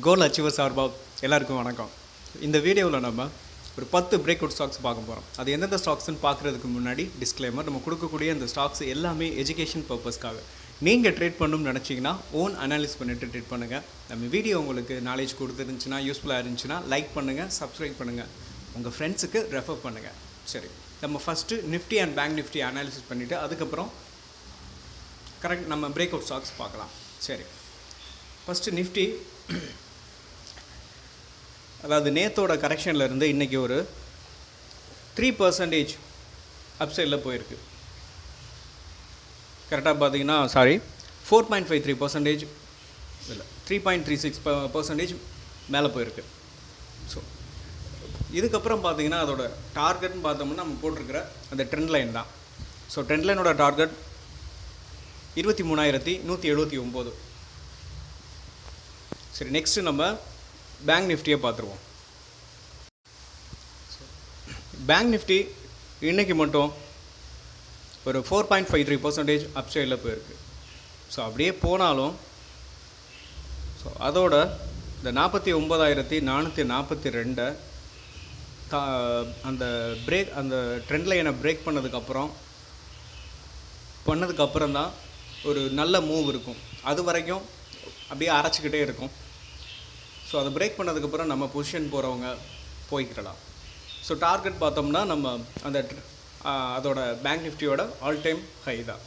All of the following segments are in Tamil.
கோல் அச்சீவர் சார்பாக எல்லாருக்கும் வணக்கம். இந்த வீடியோவில் நம்ம ஒரு பத்து பிரேக் அவுட் ஸ்டாக்ஸ் பார்க்க போகிறோம் அது எந்தெந்த ஸ்டாக்ஸ்னு பார்க்குறதுக்கு முன்னாடி டிஸ்க்ளைமர் நம்ம கொடுக்கக்கூடிய அந்த ஸ்டாக்ஸ் எல்லாமே எஜுகேஷன் பர்பஸ்க்காக நீங்கள் ட்ரேட் பண்ணணும்னு நினச்சிங்கன்னா ஓன் அனாலிஸ் பண்ணிட்டு ட்ரேட் பண்ணுங்கள் நம்ம வீடியோ உங்களுக்கு நாலேஜ் கொடுத்துருந்துச்சுன்னா யூஸ்ஃபுல்லாக இருந்துச்சுன்னா லைக் பண்ணுங்கள் சப்ஸ்கிரைப் பண்ணுங்கள் உங்கள் ஃப்ரெண்ட்ஸுக்கு ரெஃபர் பண்ணுங்கள் சரி நம்ம first Nifty and bank Nifty analysis பண்ணிவிட்டு அதுக்கப்புறம் கரெக்ட் நம்ம பிரேக் அவுட் ஸ்டாக்ஸ் பார்க்கலாம். சரி ஃபஸ்ட்டு நிஃப்டி அதாவது நேத்தோட கரெக்ஷனில் இருந்து இன்றைக்கி ஒரு த்ரீ பர்சன்டேஜ் அப்சைடில் போயிருக்கு. கரெக்டாக பார்த்தீங்கன்னா sorry four point five three percentage இல்லை three point three six percentage மேலே போயிருக்கு. ஸோ இதுக்கப்புறம் பார்த்தீங்கன்னா அதோட டார்கெட்னு பார்த்தோம்னா நம்ம போட்டிருக்கிற அந்த ட்ரெண்ட் லைன் தான். ஸோ ட்ரெண்ட் லைனோட டார்கெட் இருபத்தி மூணாயிரத்தி நூற்றி எழுபத்தி ஒம்பது. சரி நெக்ஸ்ட்டு நம்ம பேங்க் நிஃப்டியை பார்த்துருவோம். பேங்க் நிஃப்டி இன்றைக்கி மட்டும் ஒரு four point five three percentage அப்சைடில் போயிருக்கு. ஸோ அப்படியே போனாலும் ஸோ அதோட இந்த நாற்பத்தி ஒம்பதாயிரத்தி நானூற்றி நாற்பத்தி ரெண்டை தா அந்த பிரேக் அந்த ட்ரெண்ட் லைனை பிரேக் பண்ணதுக்கப்புறம் பண்ணதுக்கப்புறம் தான் ஒரு நல்ல மூவ் இருக்கும். அது வரைக்கும் அப்படியே அரைச்சிக்கிட்டே இருக்கும். ஸோ அதை பிரேக் பண்ணதுக்கப்புறம் நம்ம பொசிஷன் போகிறவங்க போய்க்கிடலாம். ஸோ டார்கெட் பார்த்தோம்னா நம்ம அந்த அதோட பேங்க் நிஃப்டியோட ஆல் டைம் ஹை தான்.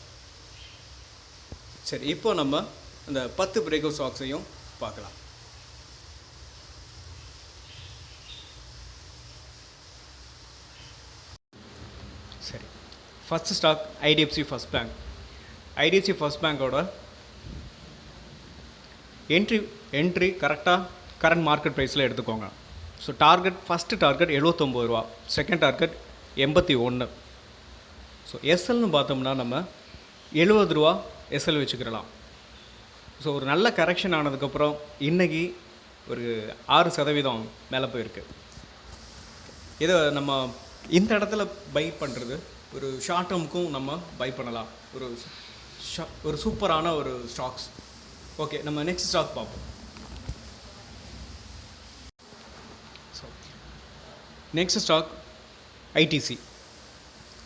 சரி இப்போ நம்ம அந்த பத்து பிரேக் அவுட் ஸ்டாக்ஸையும் பார்க்கலாம். சரி first stock IDFC first bank IDFC first பேங்க்கோட entry entry கரெக்டாக கரண்ட் மார்க்கெட் ப்ரைஸில் எடுத்துக்கோங்க. ஸோ டார்கெட் ஃபஸ்ட்டு டார்கெட் எழுபத்தொம்பது ரூபா செகண்ட் டார்கெட் எண்பத்தி ஒன்று ஸோ எஸ்எல்னு பார்த்தோம்னா நம்ம எழுபது ரூபா எஸ்எல் வச்சுக்கிறலாம் ஸோ ஒரு நல்ல கரெக்ஷன் ஆனதுக்கப்புறம் இன்றைக்கி ஒரு ஆறு சதவீதம் மேலே போயிருக்கு. இதை நம்ம இந்த இடத்துல பை பண்ணுறது ஒரு ஷார்ட் டேர்முக்கும் நம்ம பை பண்ணலாம். ஒரு ஷா- ஒரு சூப்பரான ஒரு ஸ்டாக்ஸ் ஓகே நம்ம நெக்ஸ்ட் ஸ்டாக் பார்ப்போம். Next stock ITC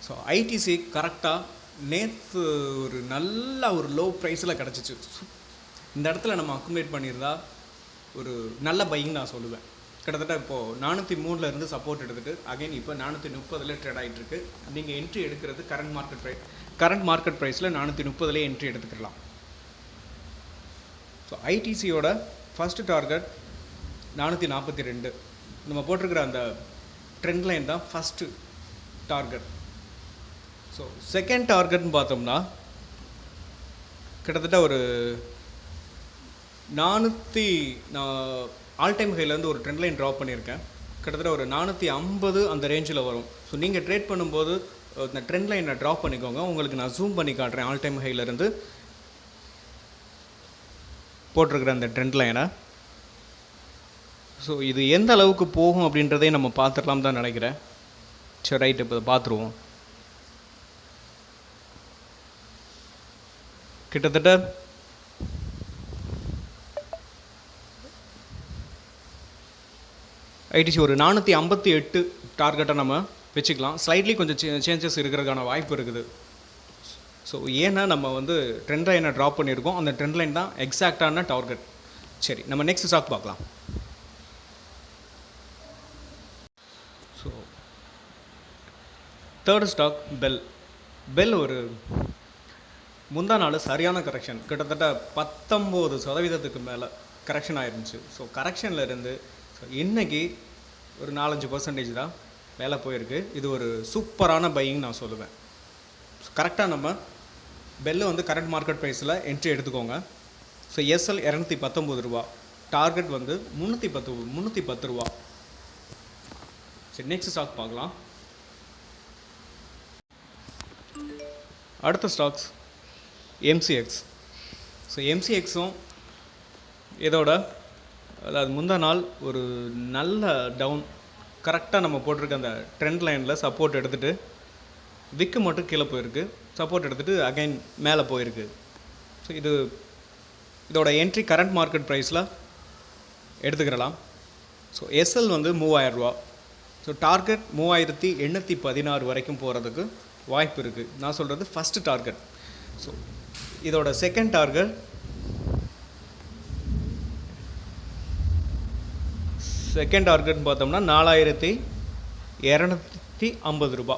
so ITC கரெக்டாக நேற்று ஒரு நல்ல ஒரு லோ ப்ரைஸில் கிடச்சிச்சு. இந்த இடத்துல நம்ம அக்குமுலேட் பண்ணியிருந்தா ஒரு நல்ல பையிங் நான் சொல்லுவேன். கிட்டத்தட்ட இப்போது நானூற்றி மூணில் இருந்து சப்போர்ட் எடுத்துகிட்டு அகைன் இப்போ நானூற்றி முப்பதில் ட்ரேட் ஆகிட்டுருக்கு நீங்கள் என்ட்ரி எடுக்கிறது current market price current market ப்ரைஸில் நானூற்றி முப்பதுலேயே என்ட்ரி எடுத்துக்கலாம். ஸோ ஐடிசியோட ஃபஸ்ட்டு டார்கெட் நானூற்றி நாற்பத்தி ரெண்டு. நம்ம போட்டிருக்கிற அந்த ட்ரெண்ட் லைன் தான் ஃபஸ்ட்டு டார்கெட் ஸோ செகண்ட் டார்கெட்னு பார்த்தோம்னா கிட்டத்தட்ட ஒரு நானூற்றி நான் ஆல் டைம் ஹைலேருந்து ஒரு ட்ரெண்ட் லைன் ட்ராப் பண்ணியிருக்கேன். கிட்டத்தட்ட ஒரு நானூற்றி ஐம்பது அந்த ரேஞ்சில் வரும். ஸோ நீங்கள் ட்ரேட் பண்ணும்போது இந்த ட்ரெண்ட் லைனை ட்ராப் பண்ணிக்கோங்க. உங்களுக்கு நான் ஜூம் பண்ணி காட்டுறேன். ஆல் டைம் ஹைலேருந்து போட்டிருக்கிற அந்த ட்ரெண்ட் லைனை ஸோ இது எந்த அளவுக்கு போகும் அப்படின்றதையும் நம்ம பார்த்துடலாம் தான் நினைக்கிறேன். சரி ரைட் இப்போ பார்த்துருவோம். கிட்டத்தட்ட ஐடிசி ஒரு நானூற்றி ஐம்பத்தி எட்டு டார்கெட்டை நம்ம வச்சுக்கலாம். ஸ்லைட்லி கொஞ்சம் சேஞ்சஸ் இருக்கிறதுக்கான வாய்ப்பு இருக்குது. ஸோ ஏன்னா நம்ம வந்து ட்ரெண்ட் லைனை ட்ராப் பண்ணியிருக்கோம். அந்த ட்ரெண்ட் லைன் தான் எக்ஸாக்டான டார்கெட் சரி நம்ம நெக்ஸ்ட் ஸ்டாக் பார்க்கலாம் so third stock BEL BEL ஒரு முந்தா நாள் சரியான கரெக்ஷன் கிட்டத்தட்ட பத்தொம்போது சதவீதத்துக்கு மேலே கரெக்ஷன் ஆயிருந்துச்சு. ஸோ கரெக்ஷனில் இருந்து ஸோ இன்றைக்கி ஒரு நாலஞ்சு பர்சன்டேஜ் தான் மேலே போயிருக்கு. இது ஒரு சூப்பரான பையிங் நான் சொல்லுவேன். கரெக்டாக நம்ம பெல்லு வந்து கரண்ட் மார்க்கெட் ப்ரைஸில் என்ட்ரி எடுத்துக்கோங்க. ஸோ எஸ்எல் இரநூத்தி பத்தொம்பது ரூபா. டார்கெட் வந்து முந்நூற்றி பத்து முந்நூற்றி பத்து ரூபா. சரி நெக்ஸ்ட் ஸ்டாக் பார்க்கலாம். அடுத்த ஸ்டாக்ஸ் எம்சிஎக்ஸ் ஸோ எம்சிஎக்ஸும் இதோட அதாவது முந்தா நாள் ஒரு நல்ல டவுன் கரெக்டாக நம்ம போட்டிருக்க அந்த ட்ரெண்ட் லைனில் சப்போர்ட் எடுத்துகிட்டு விக்கு மட்டும் கீழே போயிருக்கு. சப்போர்ட் எடுத்துகிட்டு அகைன் மேலே போயிருக்கு. ஸோ இது இதோட என்ட்ரி கரண்ட் மார்க்கெட் ப்ரைஸில் எடுத்துக்கிறலாம் ஸோ எஸ்எல் வந்து மூவாயிரரூவா ஸோ டார்கெட் மூவாயிரத்தி எண்ணூற்றி பதினாறு வரைக்கும் போகிறதுக்கு வாய்ப்பு இருக்குது நான் சொல்கிறது ஃபஸ்ட்டு டார்கெட் ஸோ இதோட செகண்ட் டார்கெட் செகண்ட் டார்கெட்னு பார்த்தோம்னா நாலாயிரத்தி இரநூத்தி ஐம்பது ரூபா.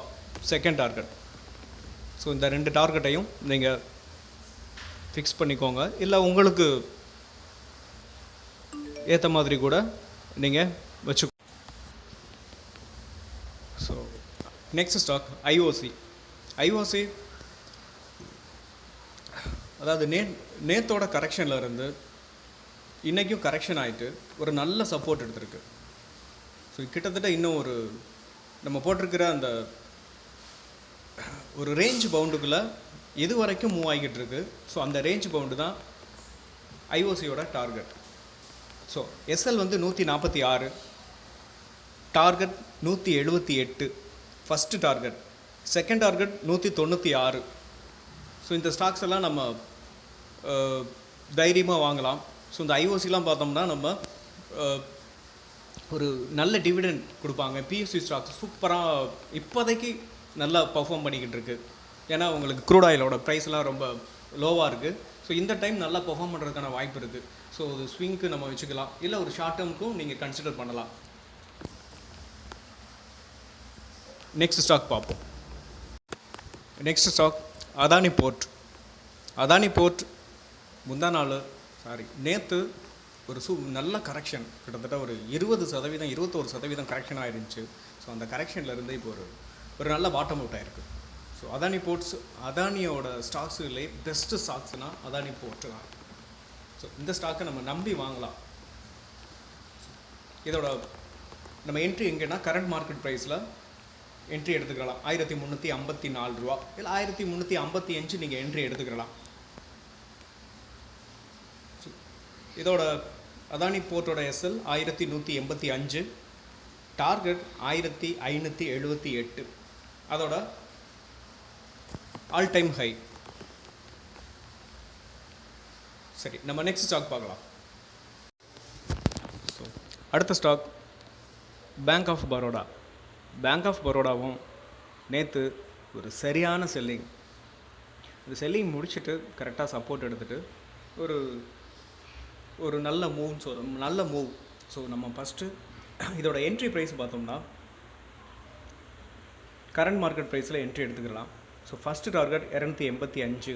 செகண்ட் டார்கெட் ஸோ இந்த ரெண்டு டார்கெட்டையும் நீங்கள் ஃபிக்ஸ் பண்ணிக்கோங்க. இல்லை உங்களுக்கு ஏற்ற மாதிரி கூட நீங்கள் வச்சு so next stock IOC IOC அதாவது நே நேத்தோட கரெக்ஷனில் இருந்து இன்றைக்கும் கரெக்ஷன் ஆகிட்டு ஒரு நல்ல சப்போர்ட் எடுத்திருக்கு. ஸோ கிட்டத்தட்ட இன்னும் ஒரு நம்ம போட்டிருக்கிற அந்த ஒரு ரேஞ்ச் பவுண்டுக்குள்ளே இது வரைக்கும் மூவ் ஆகிக்கிட்டு இருக்குது ஸோ அந்த ரேஞ்ச் பவுண்டு தான் ஐஓசியோட டார்கெட் ஸோ எஸ்எல் வந்து நூற்றி நாற்பத்தி ஆறு டார்கெட் நூற்றி எழுபத்தி எட்டு ஃபஸ்ட்டு டார்கெட் செகண்ட் டார்கெட் நூற்றி தொண்ணூற்றி ஆறு ஸோ இந்த ஸ்டாக்ஸ் எல்லாம் நம்ம தைரியமாக வாங்கலாம். ஸோ இந்த ஐஓசிலாம் பார்த்தோம்னா நம்ம ஒரு நல்ல டிவிடெண்ட் கொடுப்பாங்க. பிஎஸ்சி ஸ்டாக்ஸ் சூப்பராக இப்போதைக்கு நல்லா பர்ஃபார்ம் பண்ணிக்கிட்டு இருக்குது ஏன்னா உங்களுக்கு க்ரூட் ஆயிலோட ப்ரைஸ்லாம் ரொம்ப லோவாக இருக்குது ஸோ இந்த டைம் நல்லா பெர்ஃபார்ம் பண்ணுறதுக்கான வாய்ப்பு இருக்குது ஸோ ஒரு ஸ்விங்க்கு நம்ம வச்சுக்கலாம். இல்லை ஒரு ஷார்ட் டேர்முக்கும் நீங்கள் கன்சிடர் பண்ணலாம். நெக்ஸ்ட் ஸ்டாக் பார்ப்போம். Next stock Adani port Adani port முந்தா நாள் சாரி நேற்று ஒரு சூ நல்ல கரெக்ஷன் கிட்டத்தட்ட ஒரு இருபது சதவீதம் இருபத்தோரு சதவீதம் கரெக்ஷன் ஆகிருந்துச்சு ஸோ அந்த கரெக்ஷன்லேருந்து இப்போ ஒரு ஒரு நல்ல பாட்டம் அவுட் ஆகிருக்கு ஸோ அதானி போர்ட்ஸ் அதானியோட ஸ்டாக்ஸுலே பெஸ்ட்டு ஸ்டாக்ஸ்னால் அதானி போர்ட்டு தான். ஸோ இந்த ஸ்டாக்கை நம்ம நம்பி வாங்கலாம். இதோட நம்ம என்ட்ரி எங்கன்னா கரண்ட் மார்க்கெட் ப்ரைஸில் என்ட்ரி எடுத்துக்கலாம் ஆயிரத்தி முந்நூற்றி ஐம்பத்தி நாலு ரூபா. இல்லை ஆயிரத்தி முந்நூற்றி ஐம்பத்தி அஞ்சு நீங்கள் என்ட்ரி எடுத்துக்கலாம் இதோட அதானி போர்ட்டோட எஸ்எல் ஆயிரத்தி நூற்றி எண்பத்தி அஞ்சு. டார்கெட் ஆயிரத்தி ஐநூற்றி எழுபத்தி எட்டு. அதோட ஆல் டைம் ஹை சரி நம்ம நெக்ஸ்ட் ஸ்டாக் பார்க்கலாம். ஸோ அடுத்த stock bank of Baroda bank of பரோடாவும் நேற்று ஒரு சரியான செல்லிங் இந்த செல்லிங் முடிச்சுட்டு கரெக்டாக சப்போர்ட் எடுத்துகிட்டு ஒரு ஒரு நல்ல மூவ்னு சொல்ல நல்ல மூவ் ஸோ நம்ம ஃபஸ்ட்டு இதோட என்ட்ரி ப்ரைஸ் பார்த்தோம்னா கரண்ட் மார்க்கெட் ப்ரைஸில் என்ட்ரி எடுத்துக்கலாம். ஸோ ஃபஸ்ட்டு டார்கெட் இரநூத்தி எண்பத்தி அஞ்சு.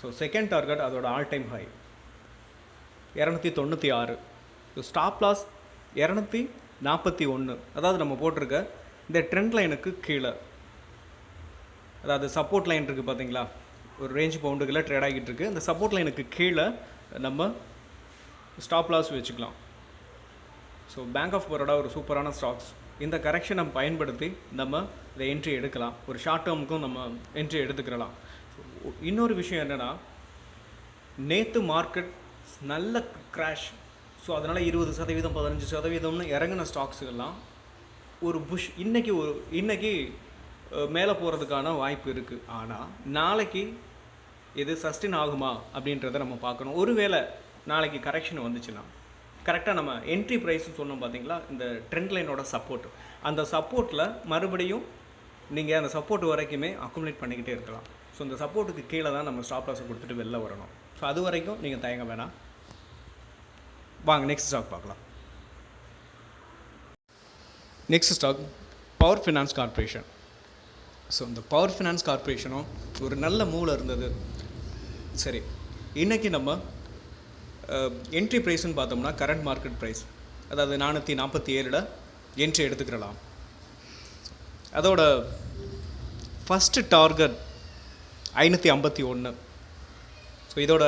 ஸோ செகண்ட் டார்கெட் அதோட ஆல் டைம் ஹை இரநூத்தி தொண்ணூற்றி ஆறு. ஸோ ஸ்டாப் லாஸ் இரநூத்தி நாற்பத்தி ஒன்று அதாவது நம்ம போட்டிருக்க இந்த ட்ரெண்ட் லைனுக்கு கீழே. அதாவது சப்போர்ட் லைன் இருக்குது பார்த்தீங்களா ஒரு ரேஞ்ச் பவுண்டுக்குள்ளே ட்ரேட் ஆகிட்டு இருக்கு. இந்த சப்போர்ட் லைனுக்கு கீழே நம்ம ஸ்டாப் லாஸ் வச்சுக்கலாம். ஸோ பேங்க் ஆஃப் பரோடா ஒரு சூப்பரான ஸ்டாக்ஸ் இந்த கரெக்ஷனை பயன்படுத்தி நம்ம இதை என்ட்ரி எடுக்கலாம். ஒரு ஷார்ட் டேர்முக்கும் நம்ம என்ட்ரி எடுத்துக்கிறலாம். இன்னொரு விஷயம் என்னென்னா நேற்று மார்க்கெட் நல்ல க்ராஷ் ஸோ அதனால் இருபது சதவீதம் பதினஞ்சு சதவீதம்னு இறங்கின ஸ்டாக்ஸுகள்லாம் ஒரு புஷ் இன்றைக்கி ஒரு இன்றைக்கி மேலே போகிறதுக்கான வாய்ப்பு இருக்குது ஆனால் நாளைக்கு இது சஸ்டின் ஆகுமா அப்படின்றத நம்ம பார்க்கணும். ஒருவேளை நாளைக்கு கரெக்ஷன் வந்துச்சுன்னா கரெக்டாக நம்ம என்ட்ரி ப்ரைஸ் சொன்னோம் பார்த்தீங்களா இந்த ட்ரெண்ட் லைனோட சப்போர்ட் அந்த சப்போர்ட்டில் மறுபடியும் நீங்கள் அந்த சப்போர்ட் வரைக்குமே அக்குமுலேட் பண்ணிக்கிட்டே இருக்கலாம். ஸோ இந்த சப்போர்ட்டுக்கு கீழே தான் நம்ம ஸ்டாப் லாஸை கொடுத்துட்டு வெளில வரணும். ஸோ அது வரைக்கும் நீங்கள் தயங்க வேணாம். வாங்க நெக்ஸ்ட் ஸ்டாக் பார்க்கலாம். Next stock power finance corporation so இந்த பவர் ஃபினான்ஸ் கார்பரேஷனும் ஒரு நல்ல மூவில் இருந்தது. சரி இன்றைக்கி நம்ம என்ட்ரி ப்ரைஸ்னு பார்த்தோம்னா கரண்ட் மார்க்கெட் ப்ரைஸ் அதாவது நானூற்றி நாற்பத்தி ஏழில் என்ட்ரி எடுத்துக்கிறலாம். அதோட ஃபஸ்ட்டு டார்கெட் ஐநூற்றி ஐம்பத்தி ஒன்று ஸோ இதோட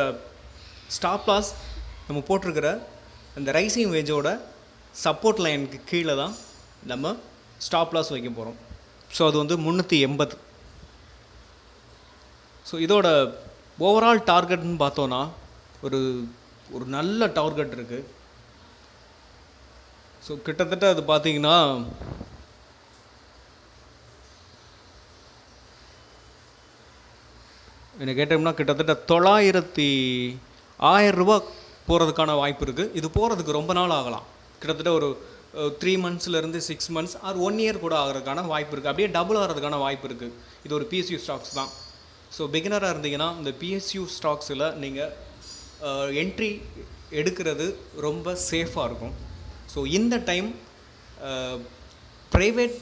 ஸ்டாப் லாஸ் நம்ம போட்டிருக்கிற அந்த ரைசிங் வேஜோட சப்போர்ட் லைனுக்கு கீழே தான் நம்ம ஸ்டாப் லாஸ் வைக்க போகிறோம் ஸோ அது வந்து முந்நூற்றி எண்பது. ஸோ இதோட ஓவரால் டார்கெட்னு பார்த்தோன்னா ஒரு ஒரு நல்ல டார்கெட் இருக்குது ஸோ கிட்டத்தட்ட அது பார்த்தீங்கன்னா என்ன கேட்டோம்னா கிட்டத்தட்ட தொள்ளாயிரத்தி ஆயிரம் ரூபா போகிறதுக்கான வாய்ப்பு இருக்குது இது போகிறதுக்கு ரொம்ப நாள் ஆகலாம். கிட்டத்தட்ட ஒரு three மந்த்ஸ்லேருந்து six months or one year கூட ஆகிறதுக்கான வாய்ப்பு இருக்குது அப்படியே டபுள் ஆகிறதுக்கான வாய்ப்பு இருக்குது இது ஒரு பிஎஸ்யூ ஸ்டாக்ஸ் தான். ஸோ பிகினராக இருந்தீங்கன்னா இந்த பிஎஸ்யூ ஸ்டாக்ஸில் நீங்கள் என்ட்ரி எடுக்கிறது ரொம்ப சேஃபாக இருக்கும். ஸோ இந்த டைம் ப்ரைவேட்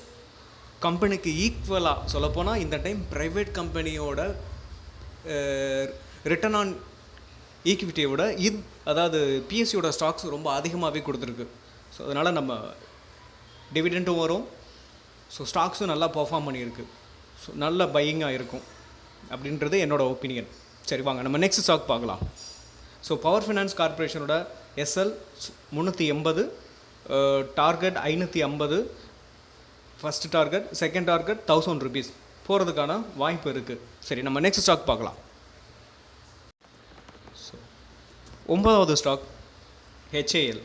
கம்பெனிக்கு ஈக்குவலாக சொல்லப்போனால் இந்த டைம் ப்ரைவேட் கம்பெனியோட ரிட்டர்ன் ஆன் ஈக்விட்டியை விட இது அதாவது பிஎஸ்சியோட ஸ்டாக்ஸ் ரொம்ப அதிகமாகவே கொடுத்துருக்கு. ஸோ அதனால் நம்ம டிவிடெண்ட்டும் வரும். ஸோ ஸ்டாக்ஸும் நல்லா பர்ஃபார்ம் பண்ணியிருக்கு. ஸோ நல்ல பையிங்காக இருக்கும். அப்படின்றது என்னோடய ஒப்பீனியன் சரி வாங்க. நம்ம நெக்ஸ்ட் ஸ்டாக் பார்க்கலாம். ஸோ பவர் ஃபினான்ஸ் கார்பரேஷனோட எஸ்எல் முந்நூற்றி எண்பது டார்கெட் ஐநூற்றி ஐம்பது first target second target thousand rupees போகிறதுக்கான வாய்ப்பு இருக்குது சரி நம்ம நெக்ஸ்ட் ஸ்டாக் பார்க்கலாம் ஸோ ஒன்பதாவது ஸ்டாக் ஹெச்ஏஎல்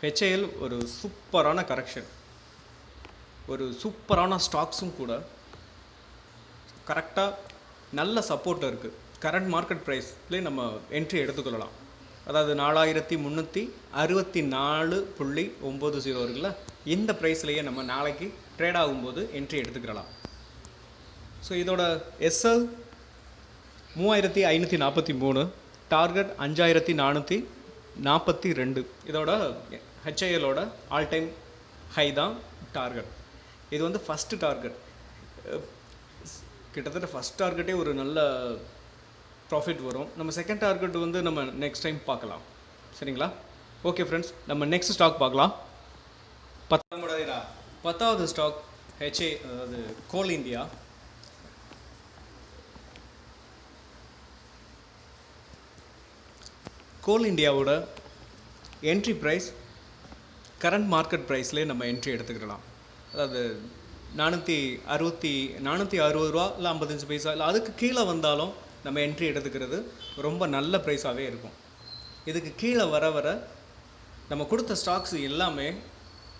ஹெச்ஏஎல் ஒரு சூப்பரான கரெக்ஷன் ஒரு சூப்பரான ஸ்டாக்ஸும் கூட கரெக்டாக நல்ல சப்போர்ட் இருக்குது கரண்ட் மார்க்கெட் ப்ரைஸ்லேயே நம்ம என்ட்ரி எடுத்துக்கொள்ளலாம். அதாவது நாலாயிரத்தி முந்நூற்றி அறுபத்தி நாலு புள்ளி ஒம்பது ஜீரோ இருக்குல்ல? இந்த ப்ரைஸ்லேயே நம்ம நாளைக்கு ட்ரேட் ஆகும்போது என்ட்ரி எடுத்துக்கிடலாம். ஸோ இதோட எஸ்எல் மூவாயிரத்தி ஐநூற்றி நாற்பத்தி மூணு டார்கெட் அஞ்சாயிரத்தி நானூற்றி நாற்பத்தி ரெண்டு. இதோட ஹெச்ஐஎலோட ஆல் டைம் ஹை தான் டார்கெட். இது வந்து ஃபஸ்ட்டு டார்கெட். கிட்டத்தட்ட ஃபஸ்ட் டார்கெட்டே ஒரு நல்ல ப்ராஃபிட் வரும். நம்ம செகண்ட் டார்கெட் வந்து நம்ம நெக்ஸ்ட் டைம் பார்க்கலாம். சரிங்களா? ஓகே ஃப்ரெண்ட்ஸ் நம்ம நெக்ஸ்ட் ஸ்டாக் பார்க்கலாம். பத்தாம் பத்தாவது ஸ்டாக் ஹெச்ஏ அதாவது கோல் இந்தியா கோல் இந்தியாவோட என்ட்ரி ப்ரைஸ் கரண்ட் மார்க்கெட் ப்ரைஸ்லேயே நம்ம என்ட்ரி எடுத்துக்கிடலாம். அதாவது நானூற்றி அறுபத்தி நானூற்றி அறுபது ரூபா இல்லை ஐம்பத்தஞ்சு பைசா இல்லை அதுக்கு கீழே வந்தாலும் நம்ம என்ட்ரி எடுத்துக்கிறது ரொம்ப நல்ல ப்ரைஸாகவே இருக்கும். இதுக்கு கீழே வர வர நம்ம கொடுத்த ஸ்டாக்ஸ் எல்லாமே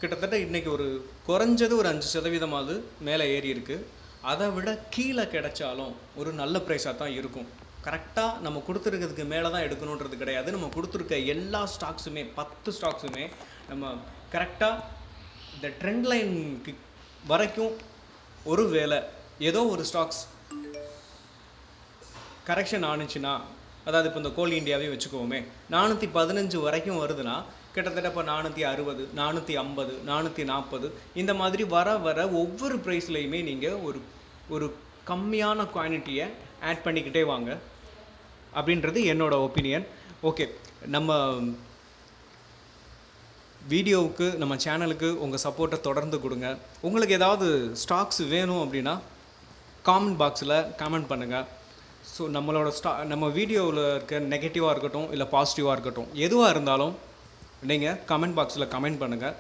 கிட்டத்தட்ட இன்றைக்கி ஒரு குறைஞ்சது ஒரு அஞ்சு சதவீதமாவது மேலே ஏறி இருக்குது அதை விட கீழே கிடைச்சாலும் ஒரு நல்ல ப்ரைஸாக தான் இருக்கும். கரெக்டாக நம்ம கொடுத்துருக்கிறதுக்கு மேலே தான் எடுக்கணுன்றது கிடையாது. நம்ம கொடுத்துருக்க எல்லா ஸ்டாக்ஸுமே பத்து ஸ்டாக்ஸுமே நம்ம கரெக்டாக இந்த ட்ரெண்ட் லைனுக்கு வரைக்கும் ஒரு வேலை ஏதோ ஒரு ஸ்டாக்ஸ் கரெக்ஷன் ஆணுச்சுன்னா அதாவது இப்போ இந்த கோல் இந்தியாவே வச்சுக்கோமே நானூற்றி பதினஞ்சு வரைக்கும் வருதுன்னா கிட்டத்தட்ட இப்போ நானூற்றி அறுபது நானூற்றி ஐம்பது நானூற்றி நாற்பது இந்த மாதிரி வர வர ஒவ்வொரு ப்ரைஸ்லையுமே நீங்கள் ஒரு ஒரு கம்மியான குவான்டிட்டியை ஆட் பண்ணிக்கிட்டே வாங்க. அப்படின்றது என்னோட ஒப்பீனியன் ஓகே நம்ம வீடியோவுக்கு நம்ம சேனலுக்கு உங்கள் சப்போர்ட்டை தொடர்ந்து கொடுங்க. உங்களுக்கு ஏதாவது ஸ்டாக்ஸ் வேணும் அப்படின்னா காமெண்ட் பாக்ஸில் கமெண்ட் பண்ணுங்கள் ஸோ நம்மளோட ஸ்டா நம்ம வீடியோவில் இருக்க நெகட்டிவாக இருக்கட்டும் இல்லை பாசிட்டிவாக இருக்கட்டும் எதுவாக இருந்தாலும் நீங்கள் கமெண்ட் பாக்ஸில் கமெண்ட் பண்ணுங்கள்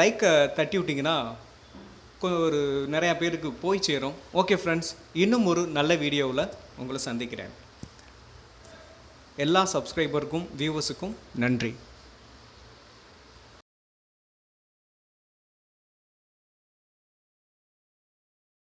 லைக்கை தட்டி விட்டிங்கன்னா ஒரு நிறையா பேருக்கு போய் சேரும். ஓகே ஃப்ரெண்ட்ஸ் இன்னும் ஒரு நல்ல வீடியோவில் உங்களை சந்திக்கிறேன். எல்லா சப்ஸ்கிரைபருக்கும் வியூவர்ஸுக்கும் நன்றி.